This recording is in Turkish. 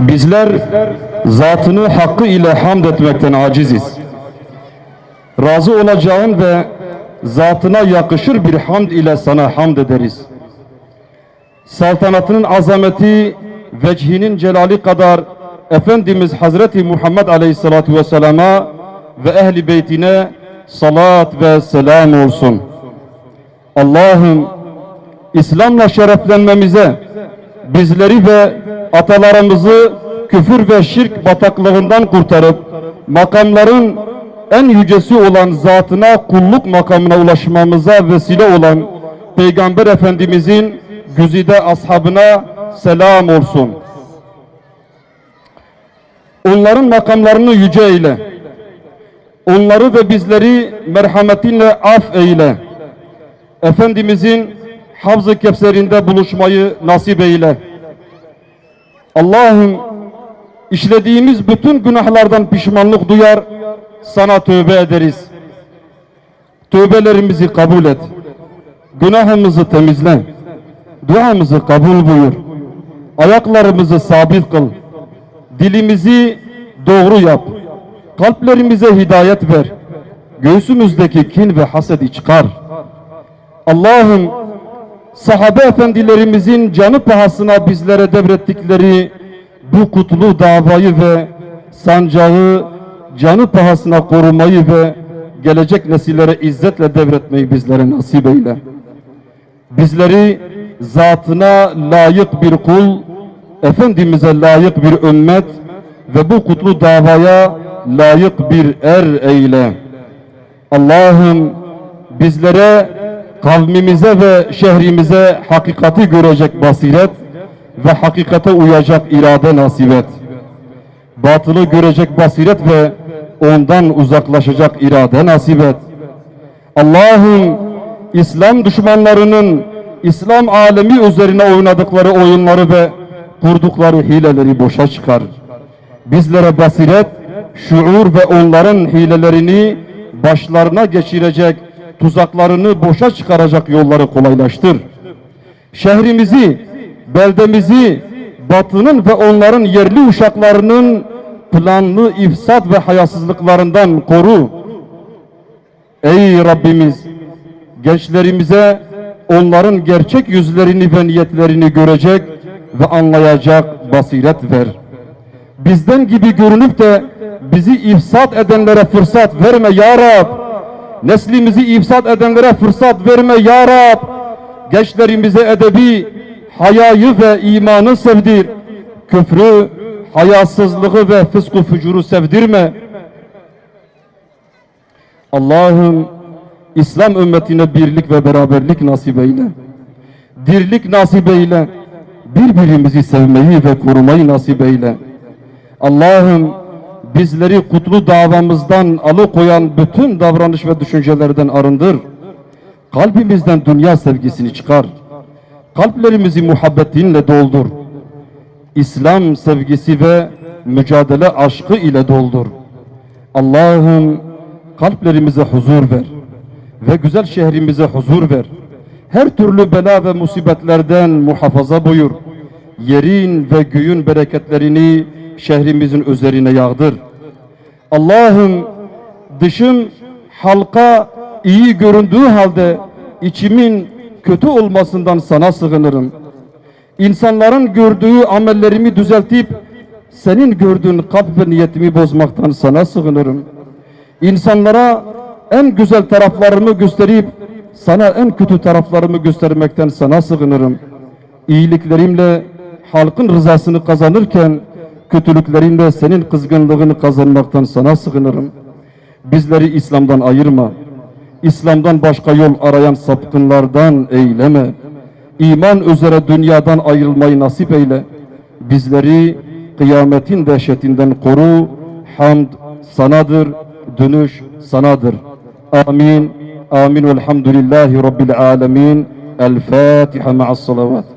Bizler zatını hakkı ile hamd etmekten aciziz. Razı olacağın ve zatına yakışır bir hamd ile sana hamd ederiz. Saltanatının azameti, vechinin celali kadar Efendimiz Hazreti Muhammed Aleyhisselatü Vesselam'a ve ehli beytine salat ve selam olsun. Allah'ım İslam'la şereflenmemize, bizleri ve atalarımızı küfür ve şirk bataklığından kurtarıp makamların en yücesi olan zatına kulluk makamına ulaşmamıza vesile olan Peygamber Efendimizin güzide ashabına selam olsun. Onların makamlarını yüce eyle. Onları ve bizleri merhametinle af eyle. Efendimizin Havz-ı Kevser'inde buluşmayı nasip eyle. Allah'ım işlediğimiz bütün günahlardan pişmanlık duyar, sana tövbe ederiz. Tövbelerimizi kabul et. Günahımızı temizle. Duamızı kabul buyur. Ayaklarımızı sabit kıl. Dilimizi doğru yap. Kalplerimize hidayet ver. Göğsümüzdeki kin ve hasedi çıkar. Allah'ım sahabe efendilerimizin canı pahasına bizlere devrettikleri bu kutlu davayı ve sancağı canı pahasına korumayı ve gelecek nesillere izzetle devretmeyi bizlere nasip eyle. Bizleri zatına layık bir kul, Efendimiz'e layık bir ümmet ve bu kutlu davaya layık bir er eyle. Allah'ım bizlere kavmimize ve şehrimize hakikati görecek basiret ve hakikate uyacak irade nasip et. Batılı görecek basiret ve ondan uzaklaşacak irade nasip et. Allah'ım İslam düşmanlarının İslam alemi üzerine oynadıkları oyunları ve kurdukları hileleri boşa çıkar. Bizlere basiret, şuur ve onların hilelerini başlarına geçirecek tuzaklarını boşa çıkaracak yolları kolaylaştır. Şehrimizi, beldemizi, batının ve onların yerli uşaklarının planlı ifsat ve hayasızlıklarından koru. Ey Rabbimiz, gençlerimize onların gerçek yüzlerini ve niyetlerini görecek ve anlayacak basiret ver. Bizden gibi görünüp de bizi ifsat edenlere fırsat verme ya Rab. Neslimizi ifsat edenlere fırsat verme ya Rab. Gençlerimize edebi, hayayı ve imanı sevdir. Küfrü, hayasızlığı ve fısku fücuru sevdirme. Allah'ım İslam ümmetine birlik ve beraberlik nasip eyle. Dirlik nasip eyle. Birbirimizi sevmeyi ve korumayı nasip eyle. Allah'ım bizleri kutlu davamızdan alıkoyan bütün davranış ve düşüncelerden arındır. Kalbimizden dünya sevgisini çıkar. Kalplerimizi muhabbetinle doldur. İslam sevgisi ve mücadele aşkı ile doldur. Allah'ım kalplerimize huzur ver ve güzel şehrimize huzur ver. Her türlü bela ve musibetlerden muhafaza buyur. Yerin ve göğün bereketlerini şehrimizin üzerine yağdır. Allah'ım dışım halka iyi göründüğü halde içimin kötü olmasından sana sığınırım. İnsanların gördüğü amellerimi düzeltip senin gördüğün kalp ve niyetimi bozmaktan sana sığınırım. İnsanlara en güzel taraflarımı gösterip sana en kötü taraflarımı göstermekten sana sığınırım. İyiliklerimle halkın rızasını kazanırken kötülüklerimle senin kızgınlığını kazanmaktan sana sığınırım. Bizleri İslam'dan ayırma. İslam'dan başka yol arayan sapkınlardan eyleme. İman üzere dünyadan ayrılmayı nasip eyle. Bizleri kıyametin dehşetinden koru. Hamd sanadır, dönüş sanadır. Amin. Amin velhamdülillahi rabbil alemin. El Fatiha ma'as salavat.